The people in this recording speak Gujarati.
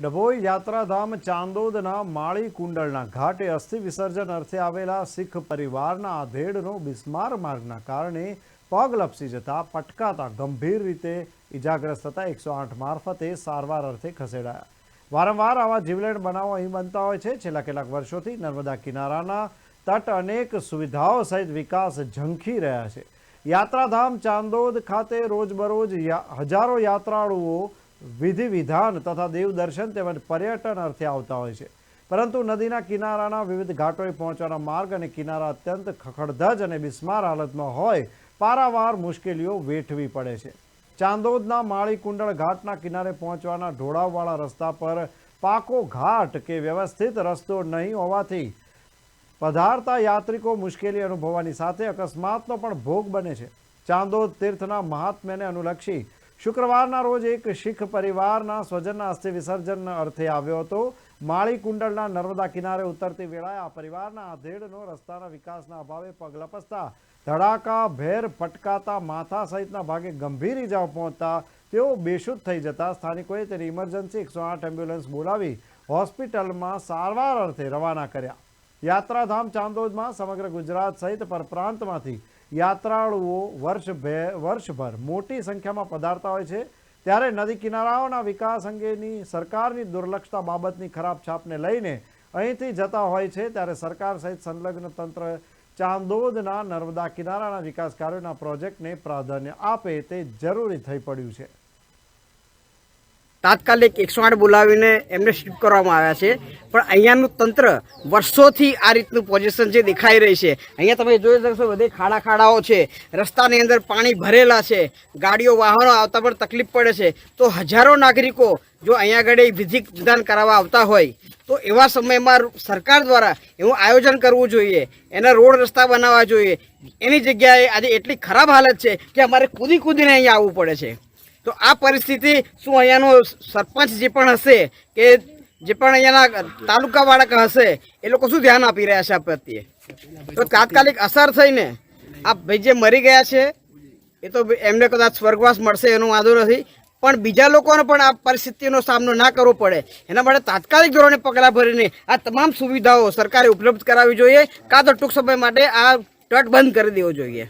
ડભોઈ યાત્રાધામ ચાંદોદના માળી કુંડળના ઘાટે અસ્થિ વિસર્જન અર્થે આવેલા શીખ પરિવારના આધેડનો બિસ્માર માર્ગના કારણે પગ લપસી જતા પટકાતા ગંભીર રીતે ઇજાગ્રસ્ત થતા એકસો આઠ મારફતે સારવાર અર્થે ખસેડાયા. વારંવાર આવા જીવલેણ બનાવો અહીં બનતા હોય છે. છેલ્લા કેટલાક વર્ષોથી નર્મદા કિનારાના તટ અનેક સુવિધાઓ સહિત વિકાસ ઝંખી રહ્યા છે. યાત્રાધામ ચાંદોદ ખાતે રોજબરોજ હજારો યાત્રાળુઓ વિધિ વિધાન તથા દેવદર્શન તેમજ પર્યટન અર્થે આવતા હોય છે. પરંતુ નદીના કિનારાના વિવિધ ઘાટોએ પહોંચવાના માર્ગ અને કિનારા અત્યંત ખખડધજ અને બિસ્માર હાલતમાં હોય, પારાવાર મુશ્કેલીઓ વેઠવી પડે છે. ચાંદોદના માળી કુંડળ ઘાટના કિનારે પહોંચવાના ઢોળાવવાળા રસ્તા પર પાકો ઘાટ કે વ્યવસ્થિત રસ્તો નહીં હોવાથી પધારતા યાત્રિકો મુશ્કેલી અનુભવવાની સાથે અકસ્માતનો પણ ભોગ બને છે. ચાંદોદ તીર્થના મહાત્મ્યને અનુલક્ષી શુક્રવારના રોજ એક શીખ પરિવારના સ્વજનના અસ્થિ વિસર્જન અર્થે આવ્યો હતો. માળી કુંડળના નર્મદા કિનારે ઉતરતી વેળાએ આ પરિવારના આધેડનો રસ્તાના વિકાસના અભાવે પગ લપસતા, ધડાકા, ભેર પટકાતા માથા સહિતના ભાગે ગંભીર ઇજાઓ પહોંચતા તેઓ બેશુદ્ધ થઈ જતા સ્થાનિકોએ તેની ઇમરજન્સી એકસો આઠ એમ્બ્યુલન્સ બોલાવી હોસ્પિટલમાં સારવાર અર્થે રવાના કર્યા. યાત્રાધામ ચાંદોદમાં સમગ્ર ગુજરાત સહિત પરપ્રાંતમાંથી યાત્રાળુઓ વર્ષ વર્ષભર મોટી સંખ્યામાં પધારતા હોય છે. ત્યારે નદી કિનારાઓના વિકાસ અંગેની સરકારની દુર્લક્ષતા બાબતની ખરાબ છાપને લઈને અહીંથી જતા હોય છે. ત્યારે સરકાર સહિત સંલગ્ન તંત્ર ચાંદોદના નર્મદા કિનારાના વિકાસ કાર્યોના પ્રોજેક્ટને પ્રાધાન્ય આપે તે જરૂરી થઈ પડ્યું છે. તાત્કાલિક એકસો આઠ બોલાવીને એમને શિફ્ટ કરવામાં આવ્યા છે. પણ અહીંયાનું તંત્ર વર્ષોથી આ રીતનું પોઝિશન જે દેખાઈ રહી છે. અહીંયા તમે જોઈ શકશો બધે ખાડા ખાડાઓ છે. રસ્તાની અંદર પાણી ભરેલા છે. ગાડીઓ, વાહનો આવતા પણ તકલીફ પડે છે. તો હજારો નાગરિકો જો અહીંયા આગળ વિધિ વિધાન કરાવવા આવતા હોય, તો એવા સમયમાં સરકાર દ્વારા એવું આયોજન કરવું જોઈએ. એના રોડ રસ્તા બનાવવા જોઈએ. એની જગ્યાએ આજે એટલી ખરાબ હાલત છે કે અમારે કૂદી કૂદીને અહીંયા આવવું પડે છે. તો આ પરિસ્થિતિ શું અહીંયાનો સરપંચ જે પણ હશે કે જે પણ અહીંયાના તાલુકાવાળા હશે, એ લોકો શું ધ્યાન આપી રહ્યા છે આ પ્રત્યે? તો તાત્કાલિક અસર થઈને આ ભાઈ જે મરી ગયા છે, એ તો એમને કદાચ સ્વર્ગવાસ મળશે એનો વાંધો નથી, પણ બીજા લોકોને પણ આ પરિસ્થિતિનો સામનો ના કરવો પડે. એના માટે તાત્કાલિક ધોરણે પગલાં ભરીને આ તમામ સુવિધાઓ સરકારે ઉપલબ્ધ કરાવવી જોઈએ, કાં તો ટૂંક સમય માટે આ તટ બંધ કરી દેવો જોઈએ.